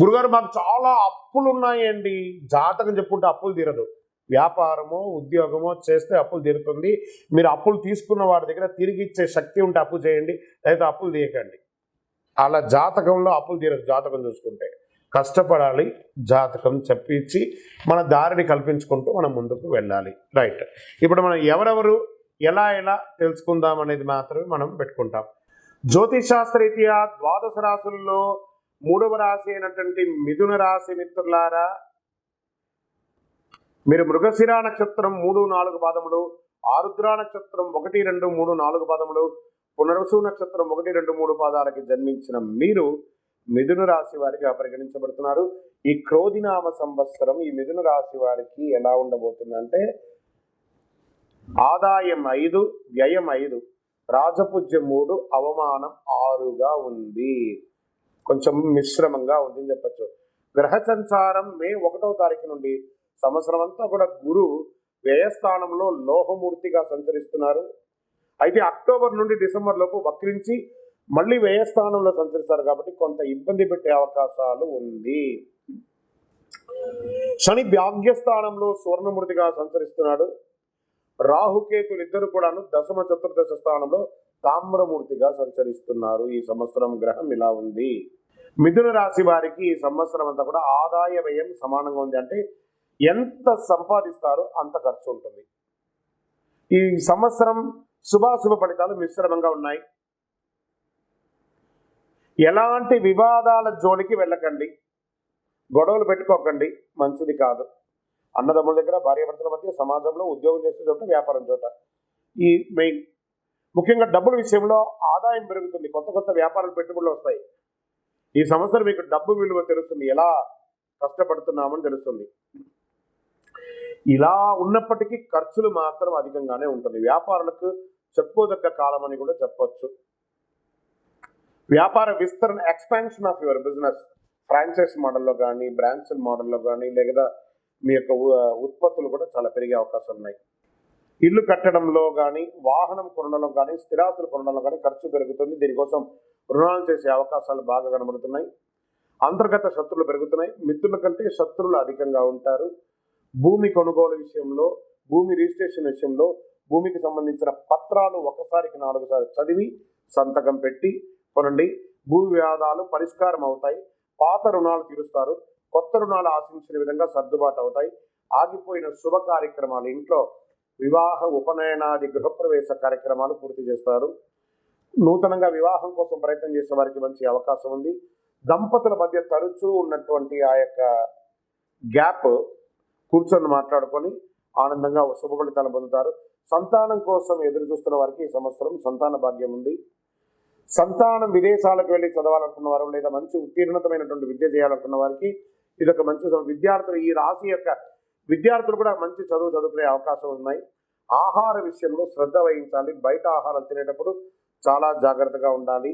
గురుగారు మాకు చాలా అప్పులు ఉన్నాయండి జాతకం చెప్పుకుంటే అప్పులు తీరదు. వ్యాపారమో ఉద్యోగమో చేస్తే అప్పులు తీరుతుంది. మీరు అప్పులు తీసుకున్న వారి దగ్గర తిరిగి ఇచ్చే శక్తి ఉంటే అప్పు చేయండి లేదా అప్పులు తీయకండి. అలా జాతకంలో అప్పులు తీరదు జాతకం చూసుకుంటే. కష్టపడాలి జాతకం చెప్పించి మన దారిని కల్పించుకుంటూ మనం ముందుకు వెళ్ళాలి. రైట్. ఇప్పుడు మనం ఎవరెవరు ఎలా ఎలా తెలుసుకుందాం అనేది మాత్రమే మనం పెట్టుకుంటాం. జ్యోతిషాస్త్రరీత్యా ద్వాదశ రాశుల్లో మూడవ రాశి అయినటువంటి మిథున రాశి మిత్రులారా మీరు మృగశిర నక్షత్రం మూడు నాలుగు పాదములు ఆరుద్ర నక్షత్రం ఒకటి రెండు మూడు నాలుగు పాదములు పునర్వసు నక్షత్రం ఒకటి రెండు మూడు పాదాలకి జన్మించిన మీరు మిథున రాశి వారిగా పరిగణించబడుతున్నారు. ఈ క్రోధినామ సంవత్సరం ఈ మిథున రాశి వారికి ఎలా ఉండబోతుందంటే ఆదాయం ఐదు వ్యయం ఐదు రాజపూజ్యం మూడు అవమానం ఆరుగా ఉంది. కొంచెం మిశ్రమంగా ఉంది అని చెప్పచ్చు. గ్రహ సంచారం మే ఒకటో తారీఖు నుండి సంవత్సరం అంతా కూడా గురు వ్యయస్థానంలో లోహమూర్తిగా సంచరిస్తున్నారు. అయితే అక్టోబర్ నుండి డిసెంబర్ లోపు వక్రించి మళ్ళీ వ్యయస్థానంలో సంచరిస్తారు కాబట్టి కొంత ఇబ్బంది పెట్టే అవకాశాలు ఉంది. శని భాగ్యస్థానంలో సువర్ణమూర్తిగా సంచరిస్తున్నాడు. రాహుకేతులు ఇద్దరు కూడాను దశమ చతుర్దశ స్థానంలో తామ్రమూర్తిగా సంచరిస్తున్నారు. ఈ సంవత్సరం గ్రహం ఇలా ఉంది. మిథున రాశి వారికి ఈ సంవత్సరం అంతా కూడా ఆదాయ వ్యయం సమానంగా ఉంది. అంటే ఎంత సంపాదిస్తారో అంత ఖర్చు ఉంటుంది. ఈ సంవత్సరం శుభాశుభ ఫలితాలు మిశ్రమంగా ఉన్నాయి. ఎలాంటి వివాదాల జోలికి వెళ్ళకండి. గొడవలు పెట్టుకోకండి. మంచిది కాదు. అన్నదమ్ముల దగ్గర భార్యాభర్తల మధ్య సమాజంలో ఉద్యోగం చేసే చోట వ్యాపారం చోట. ఈ మెయిన్ ముఖ్యంగా డబ్బుల విషయంలో ఆదాయం పెరుగుతుంది. కొత్త కొత్త వ్యాపారాలు పెట్టుబడులు వస్తాయి. ఈ సంవత్సరం మీకు డబ్బు విలువ తెలుస్తుంది. ఎలా కష్టపడుతున్నామని తెలుస్తుంది. ఇలా ఉన్నప్పటికీ ఖర్చులు మాత్రం అధికంగానే ఉంటుంది. వ్యాపారులకు చెప్పుకోదగ్గ కాలం అని కూడా చెప్పొచ్చు. వ్యాపార విస్తరణ expansion of your business franchise మోడల్లో కానీ బ్రాంచ్ మోడల్లో కానీ లేదా మీ యొక్క ఉత్పత్తులు కూడా చాలా పెరిగే అవకాశం ఉన్నాయి. ఇల్లు కట్టడంలో కానీ వాహనం కొనడంలో కానీ స్థిరాస్తులు కొనడంలో కానీ ఖర్చు పెరుగుతుంది. దీనికోసం రుణాలు చేసే అవకాశాలు బాగా కనబడుతున్నాయి. అంతర్గత శత్రులు పెరుగుతున్నాయి. మిత్రుల కంటే శత్రువులు అధికంగా ఉంటారు. భూమి కొనుగోలు విషయంలో భూమి రిజిస్ట్రేషన్ విషయంలో భూమికి సంబంధించిన పత్రాలు ఒకసారికి నాలుగు సార్లు చదివి సంతకం పెట్టి కొనండి. భూ వివాదాలు పరిష్కారం అవుతాయి. పాత రుణాలు తీరుస్తారు. కొత్త రుణాలు ఆశించిన విధంగా సర్దుబాటు అవుతాయి. ఆగిపోయిన శుభ కార్యక్రమాలు ఇంట్లో వివాహ ఉపనయనాది గృహప్రవేశ కార్యక్రమాలు పూర్తి చేస్తారు. నూతనంగా వివాహం కోసం ప్రయత్నం చేసే వారికి మంచి అవకాశం ఉంది. దంపతుల మధ్య తరచూ ఉన్నటువంటి ఆ యొక్క గ్యాప్ కూర్చొని మాట్లాడుకొని ఆనందంగా శుభ ఫలితాలు పొందుతారు. సంతానం కోసం ఎదురు చూస్తున్న వారికి ఈ సంవత్సరం సంతాన భాగ్యం ఉంది. సంతానం విదేశాలకు వెళ్ళి చదవాలనుకున్న వారు లేదా మంచి ఉత్తీర్ణతమైనటువంటి విద్య చేయాలనుకున్న వారికి ఇది ఒక మంచి విద్యార్థులు ఈ రాశి యొక్క విద్యార్థులు కూడా మంచి చదువు చదువుకునే అవకాశం ఉన్నాయి. ఆహార విషయంలో శ్రద్ధ వహించాలి. బయట ఆహారం తినేటప్పుడు చాలా జాగ్రత్తగా ఉండాలి.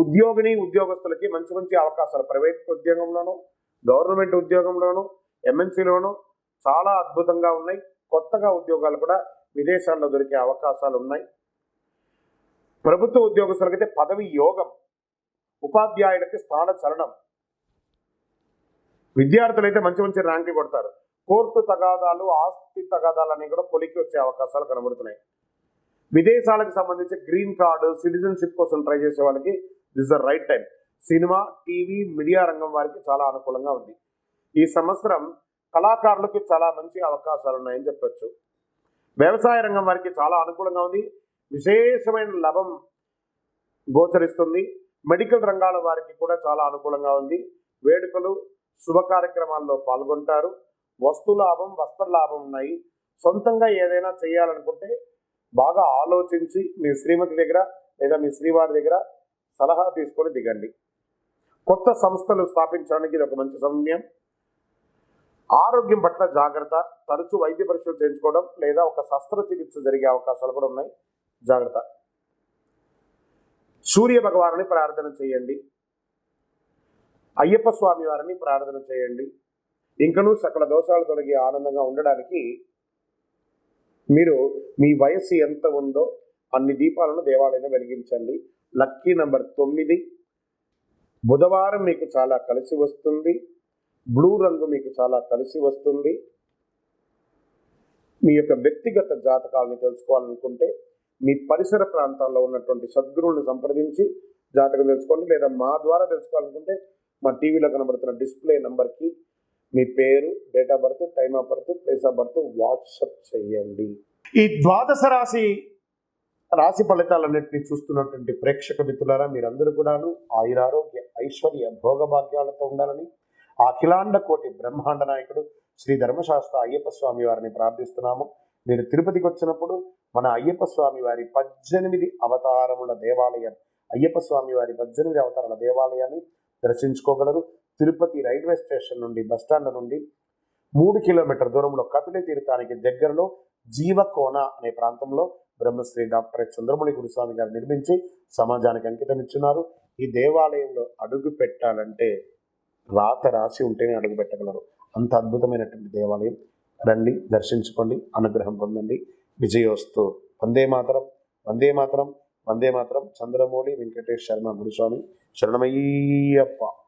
ఉద్యోగిని ఉద్యోగస్తులకి మంచి మంచి అవకాశాలు. ప్రైవేట్ ఉద్యోగంలోనూ గవర్నమెంట్ ఉద్యోగంలోనూ ఎంఎన్సీలోనూ చాలా అద్భుతంగా ఉన్నాయి. కొత్తగా ఉద్యోగాలు కూడా విదేశాల్లో దొరికే అవకాశాలు ఉన్నాయి. ప్రభుత్వ ఉద్యోగస్తులకైతే పదవి యోగం ఉపాధ్యాయులకి స్థాన చలనం విద్యార్థులైతే మంచి మంచి ర్యాంకులు కొడతారు. కోర్టు తగాదాలు ఆస్తి తగాదాలు అనేవి కూడా కొలికి వచ్చే అవకాశాలు కనబడుతున్నాయి. విదేశాలకు సంబంధించి గ్రీన్ కార్డు సిటిజన్షిప్ కోసం ట్రై చేసే వాళ్ళకి this the right time cinema TV media రంగం వారికి చాలా అనుకూలంగా ఉంది. ఈ సంవత్సరం కళాకారులకి చాలా మంచి అవకాశాలు ఉన్నాయని చెప్పచ్చు. వ్యవసాయ రంగం వారికి చాలా అనుకూలంగా ఉంది. విశేషమైన లాభం గోచరిస్తుంది. మెడికల్ రంగాల వారికి కూడా చాలా అనుకూలంగా ఉంది. వేడుకలు శుభ కార్యక్రమాల్లో పాల్గొంటారు. వస్తు లాభం వస్త్ర లాభం ఉన్నాయి. సొంతంగా ఏదైనా చేయాలనుకుంటే బాగా ఆలోచించి మీ శ్రీమతి దగ్గర లేదా మీ శ్రీవారి దగ్గర సలహా తీసుకొని దిగండి. కొత్త సంస్థలు స్థాపించడానికి ఇది ఒక మంచి సమయం. ఆరోగ్యం పట్ల జాగ్రత్త తరచూ వైద్య పరీక్షలు చేయించుకోవడం లేదా ఒక శస్త్రచికిత్స జరిగే అవకాశాలు కూడా ఉన్నాయి. జాగ్రత్త. సూర్య భగవానుని ప్రార్థన చేయండి. అయ్యప్ప స్వామి వారిని ప్రార్థన చేయండి. ఇంకనూ సకల దోషాలు తొలగి ఆనందంగా ఉండడానికి మీరు మీ వయస్సు ఎంత ఉందో అన్ని దీపాలను దేవాలయంలో వెలిగించండి. లక్కీ నంబర్ తొమ్మిది. బుధవారం మీకు చాలా కలిసి వస్తుంది. బ్లూ రంగు మీకు చాలా కలిసి వస్తుంది. మీ యొక్క వ్యక్తిగత జాతకాలను తెలుసుకోవాలనుకుంటే మీ పరిసర ప్రాంతాల్లో ఉన్నటువంటి సద్గురువుని సంప్రదించి జాతకం తెలుసుకోండి. లేదా మా ద్వారా తెలుసుకోవాలనుకుంటే మా టీవీలో కనబడుతున్న డిస్ప్లే నెంబర్కి మీ పేరు date of birth time of birth place of birth WhatsApp చేయండి. ఈ ద్వాదశ రాశి రాశి ఫలితాలన్నింటినీ చూస్తున్నటువంటి ప్రేక్షక మిత్రులారా మీరందరూ కూడాను ఆయురారోగ్య ఐశ్వర్య భోగభాగ్యాలతో ఉండాలని అఖిలాండ కోటి బ్రహ్మాండ నాయకుడు శ్రీ ధర్మశాస్త్ర అయ్యప్ప స్వామి వారిని ప్రార్థిస్తున్నాము. మీరు తిరుపతికి వచ్చినప్పుడు మన అయ్యప్ప స్వామి వారి పద్దెనిమిది అవతారముల దేవాలయం అయ్యప్ప స్వామి వారి పద్దెనిమిది అవతారాల దేవాలయాన్ని దర్శించుకోగలరు. తిరుపతి రైల్వే స్టేషన్ నుండి బస్టాండ్ నుండి మూడు కిలోమీటర్ దూరంలో కపిల తీర్థానికి దగ్గరలో జీవకోన అనే ప్రాంతంలో బ్రహ్మశ్రీ డాక్టర్ చంద్రమణి గురుస్వామి గారు నిర్మించి సమాజానికి అంకితం ఇచ్చున్నారు. ఈ దేవాలయంలో అడుగు పెట్టాలంటే రాత రాసి ఉంటేనే అడుగు పెట్టగలరు. అంత అద్భుతమైనటువంటి దేవాలయం. రండి దర్శించుకోండి అనుగ్రహం పొందండి. విజయోస్తు. వందే మాతరం. వందే మాతరం. వందే మాత్రం చంద్రమౌళి వెంకటేష్ శర్మ గురుస్వామి. శరణమయ్యప్ప.